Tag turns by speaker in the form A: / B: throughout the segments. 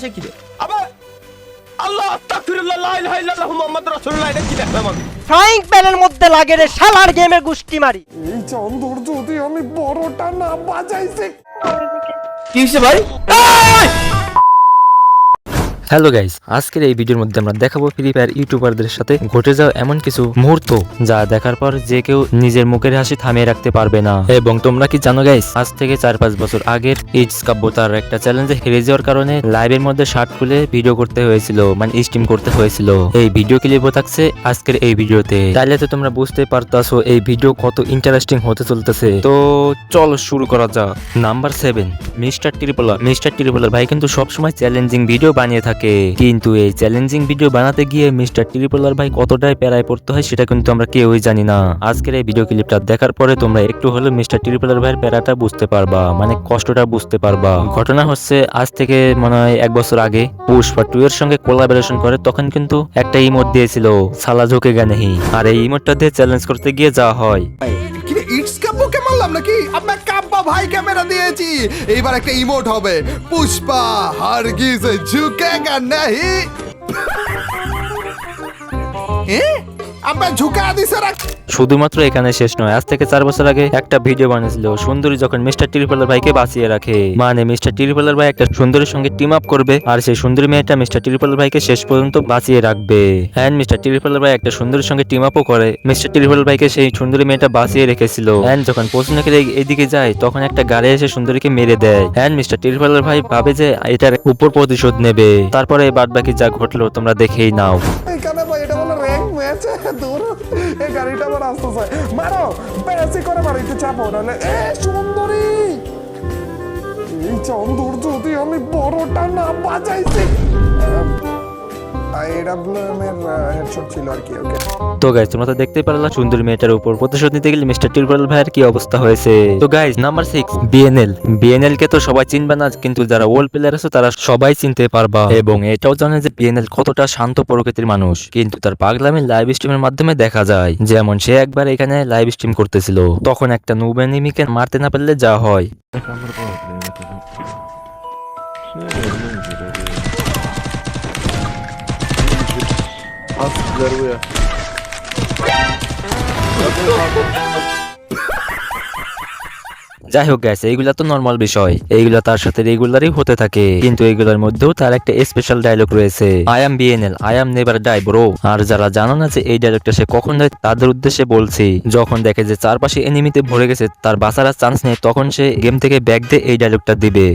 A: সে কি রে আবার আল্লাহ আস্তাগফিরুল্লাহ লা ইলাহা ইল্লাল্লাহু মুহাম্মাদুর রাসূলুল্লাহ এটা কি দেখলাম আমি।
B: ফ্রাইং প্যানের মধ্যে লাগে রে শালার গেমের গুষ্টি মারি।
C: এই চান্দর যদি আমি বড়টা না বাজাইছি।
A: কি হইছে ভাই?
D: হ্যালো গাইস, আজকের এই ভিডিওর মধ্যে আমরা দেখাবো ফ্রি ফায়ার ইউটিউবারদের সাথে ঘটে যাওয়া এমন কিছু মুহূর্ত যা দেখার পর যে কেউ নিজের মুখের হাসি থামিয়ে রাখতে পারবে না। এবং তোমরা কি জানো গাইস, আজ থেকে চার পাঁচ বছর আগের এইচ কাব্য তার একটা চ্যালেঞ্জে হেরে যাওয়ার কারণে লাইভের মধ্যে শার্ট খুলে ভিডিও করতে হয়েছিল মানে স্ট্রিম করতে হয়েছিল। এই ভিডিও ক্লিপও থাকছে আজকের এই ভিডিওতে। তাইলে তো তোমরা বুঝতে পারতাছো এই ভিডিও কত ইন্টারেস্টিং হতে চলতেছে। তো চল শুরু করা যাক। Number seven mister Tripler mister Tripler ভাই কিন্তু সবসময় চ্যালেঞ্জিং ভিডিও বানিয়ে থাকে। কিন্তু এই চ্যালেঞ্জিং ভিডিও বানাতে গিয়ে মিস্টার ট্রিপলার ভাই কতটাই প্যারায় পড়তে হয় সেটা কিন্তু আমরা কেউই জানি না। আজকের এই ভিডিও ক্লিপটা দেখার পরে তোমরা একটু হলেও মিস্টার ট্রিপলার ভাইয়ের প্যারাটা বুঝতে পারবা মানে কষ্টটা বুঝতে পারবা। ঘটনা হচ্ছে, আজ থেকে মনে হয় এক বছর আগে পুষ্পা টু এর সঙ্গে কোলাবোরেশন করে, তখন কিন্তু একটা ইমোট দিয়েছিল, সালা ঝোঁকে গানেহি আর এই ইমোটটা দিয়ে চ্যালেঞ্জ করতে গিয়ে যা হয়।
C: মারলাম নাকি? আমরা কাব্বা ভাই ক্যামেরা দিয়েছি। এইবার একটা ইমোট হবে। পুষ্পা হারগিজ ঝুকেগা নাহি। এ? আমরা ঝুকা দিছে রাখ
D: শুধুমাত্র এখানে শেষ নয় আজ থেকে চার বছর আগে একটা ভিডিও বানিয়েছিল সুন্দরী যখন মিস্টার টিরিপালার ভাইকে বাঁচিয়ে রাখে। মানে মিস্টার টিরিপালার ভাই একটা সুন্দরীর সঙ্গে টিম আপ করবে আর সেই সুন্দরী মেয়েটা মিস্টার টিরিপালার ভাইকে শেষ পর্যন্ত বাঁচিয়ে রাখবে। হ্যান্ড মিস্টার টিরিপালার ভাই একটা সুন্দরীর সঙ্গে টিম আপও করে মিস্টার টিরিপালার ভাইকে সেই সুন্দরী মেয়েটা বাঁচিয়ে রেখেছিল। হ্যান্ড যখন করে এইদিকে যায় তখন একটা গাড়ি এসে সুন্দরীকে মেরে দেয়। হ্যান্ড মিস্টার টিরিপালার ভাই ভাবে যে এটার উপর প্রতিশোধ নেবে। তারপরে বাদ বাকি যা ঘটলো তোমরা দেখেই নাও।
C: ম্যাচ দূর। এই গাড়িটা আবার আসতেছে। মারো, বেশি করে বাড়িতে চাপো, নাহলে, এ সুন্দরী! এই চন্দর যদি আমি বড়টা না বাজাইছি।
D: তো গাইজ তোমরা তো দেখতে পারলা সুন্দর মেয়েটার উপর প্রতিশোধ নিতে গেলে মিস্টার টিরপাল ভাইয়ের কি অবস্থা হয়েছে? তো guys number six BNL BNL কে তো সবাই চিনবে না কিন্তু যারা ওল্ড প্লেয়ার আছে তারা সবাই চিনতে পারবা। এবং এটাও জানে যে বিএনএল কতটা শান্ত প্রকৃতির মানুষ। কিন্তু তার পাগলামি লাইভ স্ট্রিমের মাধ্যমে দেখা যায় যেমন সে একবার এখানে লাইভ স্ট্রিম করতেছিল। তখন একটা নুবেনিমিকে মারতে না পারলে যা হয়। যাই হোক গেছে এইগুলা তো নর্মাল বিষয়। এইগুলা তার সাথে রেগুলারই হতে থাকে। কিন্তু এইগুলোর মধ্যেও তার একটা স্পেশাল ডায়লগ রয়েছে। I am BNL I am never die bro আর যারা জানো না যে এই ডায়লগটা সে কখন দেয় তাদের উদ্দেশ্যে বলছি, যখন দেখে যে চারপাশে এনিমিতে ভরে গেছে, তার বাঁচার চান্স নেই, তখন সে গেম থেকে ব্যাগ দিয়ে এই ডায়লগটা দিবে।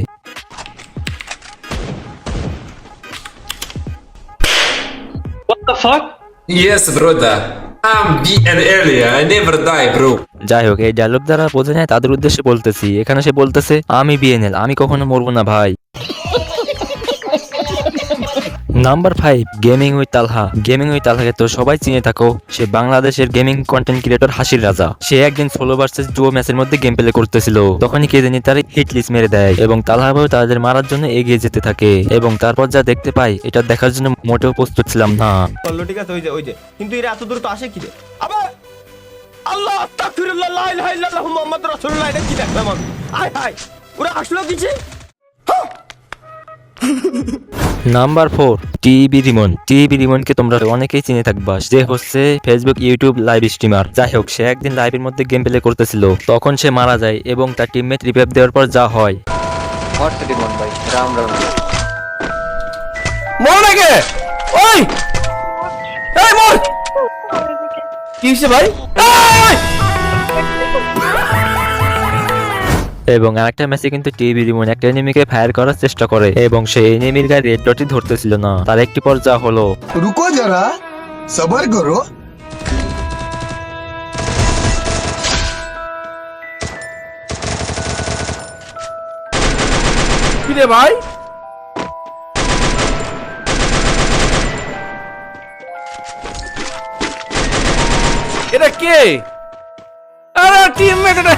E: Yes, brother. I'm BNL. I never die, bro.
D: যাই হোক এই ডায়লগ দ্বারা বোঝা যায় তাদের উদ্দেশ্যে বলতেছি এখানে সে বলতেছে আমি বিএনএল আমি কখনো মরবো না ভাই number five gaming with Talha gaming with তালহাকে তো সবাই চিনে থাকো, সে বাংলাদেশের গেমিং কন্টেন্ট ক্রিয়েটর হাসির রাজা। সে একদিন সোলো ভার্সেস ডুও ম্যাচের মধ্যে গেম প্লে করতেছিল। তখনই কে জানি তার হিট লিস্ট মেরে দেয় এবং তালহা ভাই তাদের মারার জন্য এগিয়ে যেতে থাকে এবং তারপর যা দেখতে পাই, এটা দেখার জন্য মোটেও প্রস্তুত ছিলাম না।
A: ঠিক আছে, ওই যে ওই যে। কিন্তু এরা এত দূর তো আসে কি রে আবার আল্লাহ লা ইলাহা ইল্লাল্লাহু মুহাম্মাদুর রাসূলুল্লাহ, এটা কি দেখলাম আমি? আয় হায় ওরা আসলো
D: number four TV Rimon. TV রিমনকে তোমরা অনেকেই চিনে থাকবা। সে হচ্ছে ফেসবুক ইউটিউব লাইভ স্ট্রিমার যাই হোক সে একদিন লাইভের মধ্যে গেম প্লে করতেছিল। তখন সে মারা যায় এবং তার টিমমেট রিভাইভ দেওয়ার পর যা হয়।
A: মর নাকি ওই! এই মর! কি হইছে ভাই?
D: এবং আরেকটা ম্যাচে কিন্তু টিভি রিমন একটা এনিমিকে ফায়ার করার চেষ্টা করে এবং সেই এনিমির গায়ে রেড ডটই ধরতেছিল না। তার একটি পর্যা হলো
F: রুকো যারা সবার
A: করো। কিরে ভাই? এটা কে? আরে টিমমেট এটা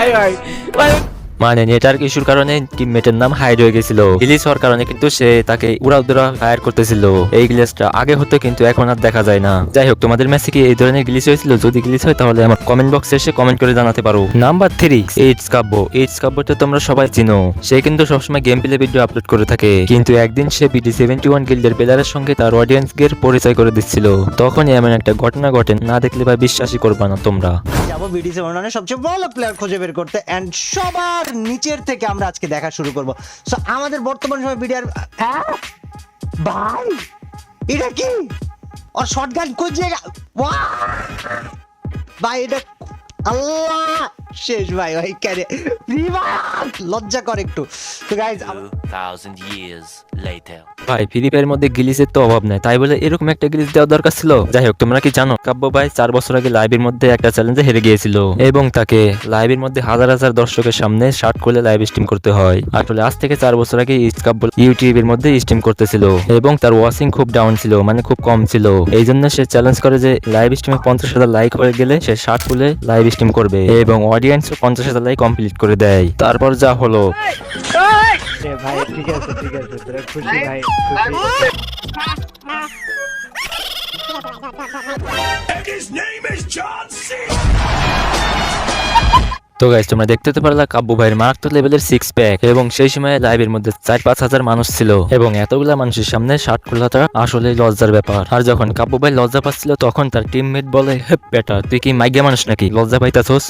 A: ভাই ভাই ভাই
D: মানে নেটওয়ার্ক ইস্যুর কারণে টিমমেটের নাম হাইড হয়ে গেছিল। গ্লিচ হওয়ার কারণে কিন্তু সে তাকে উড়াউদরা ফায়ার করতেছিল। এই গ্লিচটা আগে হতো কিন্তু এখন আর দেখা যায় না। যাই হোক তোমাদের ম্যাচে কি এই ধরনের গ্লিচ হয়েছিল? যদি গ্লিচ হয় তাহলে আমার কমেন্ট বক্সে এসে কমেন্ট করে জানাতে পারো। Number three eights Kabya eights কাব্যটা তোমরা সবাই চিনো। সে কিন্তু সবসময় গেম প্লে ভিডিও আপলোড করে থাকে। কিন্তু একদিন সে বিডি সেভেন্টি ওয়ান গিল্ডের প্লেয়ারের সঙ্গে তার অডিয়েন্স এর পরিচয় করে দিচ্ছিল। তখনই এমন একটা ঘটনা ঘটে না দেখলে ভাই বিশ্বাসই করবা না তোমরা।
G: যাব মনোনয়নের সবচেয়ে ভালো প্লেয়ার খুঁজে বের করতে এন্ড সবার নিচের থেকে আমরা আজকে দেখা শুরু করব। সো আমাদের বর্তমান সময় বিডিআর ভাই, এটা কি? ওর শর্টগান খুঁজে ভাই, এটা আল্লাহ! শেষ ভাই ভাই কেন লজ্জা কর একটু। তো গাইজ
H: thousand years later.
D: ভাই ফ্রি ফায়ার মধ্যে গিলিসের তো অভাব নাই। তাই বলে এরকম একটা গিলিস দেওয়া দরকার ছিল? যাই হোক তোমরা কি জানো? কাব্য ভাই চার বছর আগে লাইভের মধ্যে একটা চ্যালেঞ্জে হেরে গিয়েছিল। এবং তাকে লাইভের মধ্যে হাজার হাজার দর্শকের সামনে শার্ট খুলে লাইভ স্ট্রিম করতে হয়। আসলে আজ থেকে চার বছর আগে ইস কাব্য ইউটিউবের মধ্যে স্ট্রিম করতেছিল। এবং তার ওয়াচিং খুব ডাউন ছিল মানে খুব কম ছিল। এই জন্য সে চ্যালেঞ্জ করে যে লাইভ স্ট্রিমে পঞ্চাশ হাজার লাইক হয়ে গেলে সে শার্ট খুলে লাইভ স্ট্রিম করবে। এবং অডিয়েন্সও পঞ্চাশ হাজার লাইক কমপ্লিট করে দেয়। তারপর যা হলো।
B: ভাই ঠিক আছে ঠিক আছে তোরা খুশি ভাই খুশি।
D: তো গাইজ তোমরা দেখতে তো পারলা কাব্য ভাইয়ের মারাত্মক লেভেলের সিক্স প্যাক এবং সেই সময় লাইভের মধ্যে চার পাঁচ হাজার মানুষ ছিল এবং এতগুলা মানুষের সামনে শার্ট খোলাটা আসলে লজ্জার ব্যাপার। আর যখন কাব্য ভাই লজ্জা পাচ্ছিল তখন তার টিমমেট বলে হে বেটা তুই কি মাইগা মানুষ নাকি? লজ্জা পাইতাছোস?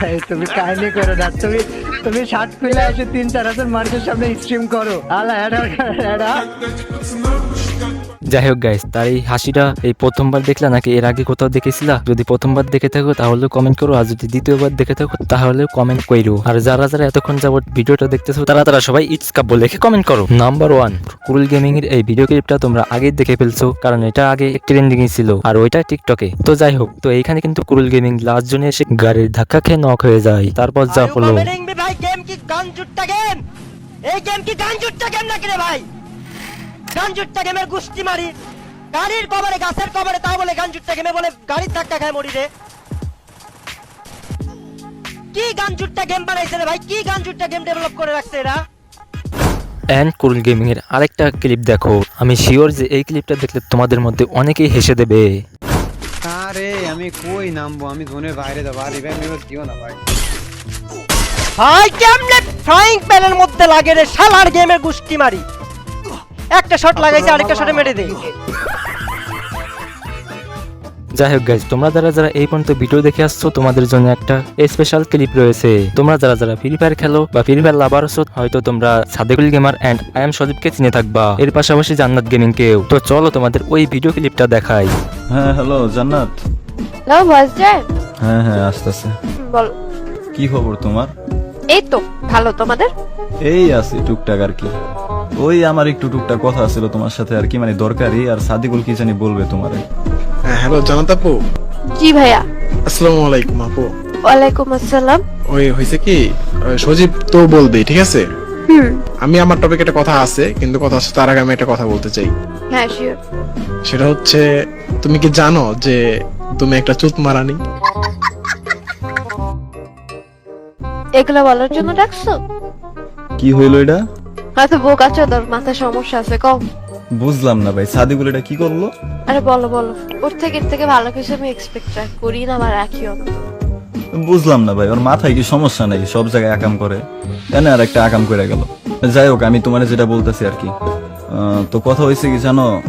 B: ভাই, তুমি কাহিনী করো না তুমি তুমি শার্ট খুলে এসে তিন চার হাজার মানুষের সামনে স্ট্রিম করো। আলা
D: যাই হোক গাইস তার এই হাসিটা এই প্রথমবার দেখলা নাকি এর আগে কোথাও দেখেছিলা? যদি প্রথমবার দেখে থাকো তাহলে কমেন্ট করো আর যদি দ্বিতীয়বার দেখে থাকো তাহলে কমেন্ট কইরো। আর যারা যারা এতক্ষণ যাবত ভিডিওটা দেখতেছো তারা তারা সবাই ইটস কাব্য লিখে কমেন্ট করো। নাম্বার ওয়ান কুরুল গেমিং এর এই ভিডিও ক্লিপটা তোমরা আগেই দেখে ফেলছো কারণ এটা আগে ট্রেন্ডিং ছিল আর ওইটা টিকটকে তো যাই হোক তো এইখানে কিন্তু কুরুল গেমিং লাস্ট জনে এসে গাড়ির ধাক্কা খেয়ে নক হয়ে যায়। তারপর যা হলো
B: commenting ভাই গেম কি গান জুটটা গেম এই গেম কি গান জুটটা গেম নাকি রে ভাই? গান জুটটা গেমের গুষ্টি মারি। গাড়ির কবরে গাছের কবরে তাও বলে গান জুটটা গেমে বলে গাড়ির ধাক্কা খায় মরি রে কি গান জুটটা গেম বানাইছে রে ভাই? কি গান জুটটা গেম ডেভেলপ করে রাখছে এরা?
D: অ্যান্ড কুরুল গেমিং এর আরেকটা ক্লিপ দেখো। আমি শিওর যে এই ক্লিপটা দেখলে তোমাদের মধ্যে অনেকেই হেসে দেবে।
I: আরে আমি কই নামবো? আমি জোনের বাইরে যাব। আর ইভেন্ট মেম্বার দিও না ভাই।
B: ভাই কেমনে ফ্রাইং প্যানের মধ্যে লাগে রে? শালার গেমের গুষ্টি মারি। একটা শট লাগাইছে আরেকটা শটে মেরে দেই।
D: যাই হোক গাইজ তোমরা যারা যারা এই পর্যন্ত ভিডিও দেখে আসছো তোমাদের জন্য একটা স্পেশাল ক্লিপ রয়েছে। তোমরা যারা যারা ফ্রি ফায়ার খেলো বা ফ্রি ফায়ার লাভার আছো হয়তো তোমরা Sadekul gamer and I am সদীপকে চিনে থাকবা। এর পাশাপাশি জান্নাত গেমিং কেও। তো চলো তোমাদের ওই ভিডিও ক্লিপটা দেখাই।
J: হ্যাঁ হ্যালো জান্নাত।
K: হ্যালো ভয়েস যায়
J: হ্যাঁ হ্যাঁ আসতেছে।
K: বল।
J: কি খবর তোমার?
K: এই তো ভালো তোমাদের?
J: এই আছে টুকটাক আর কি। ওই আমার একটু টুকটাক কথা ছিল তোমার সাথে আর কি মানে দরকারি আর সাদিকুল কি জানি বলবে তোমারে।
I: হ্যাঁ হ্যালো জানাত আপু।
K: জি ভাইয়া।
I: আসসালামু আলাইকুম আপু।
K: ওয়ালাইকুম আসসালাম।
I: ওই হয়েছে কি সজীব তো বলবেই ঠিক আছে?
K: হুম।
I: আমি আমার টপিক একটা কথা আছে কিন্তু কথা আছে তার আগে আমি একটা কথা বলতে চাই।
K: হ্যাঁ শিওর
I: সেটা হচ্ছে তুমি কি জানো যে তুমি একটা চুত মারানি
K: এগুলো বলার জন্য ডাকছো?
J: কি হইল এটা?
K: হয়তো বোকা চোদর মাথায় সমস্যা আছে কম
J: বুঝলাম না ভাই সাদিকুল এটা কি করল?
K: আরে বলো বলো। ওর থেকে এর থেকে ভালো কিছু আমি এক্সপেক্ট করি না বা রাখিও না
J: বুঝলাম না ভাই ওর মাথায় কি সমস্যা নাই সব জায়গায় আকাম করে। এনে আর একটা আকাম করে গেল। যাই হোক আমি তোমার যেটা বলতেছি আর কি। আহ, তো কথা হয়েছে কি জানো?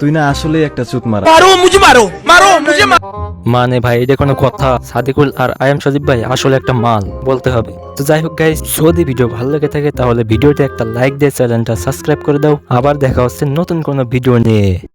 J: তুই না আসলে একটা চুত মারা।
D: মানে ভাই এটা কোনো কথা। সাদিকুল আর আই এম সদীপ ভাই আসলে একটা মাল বলতে হবে। তো যাই হোক গাইজ যদি ভিডিও ভালো লেগে থাকে, তাহলে ভিডিওতে একটা লাইক দিয়ে চ্যানেলটা সাবস্ক্রাইব করে দাও। আবার দেখা হচ্ছে নতুন কোনো ভিডিও নিয়ে।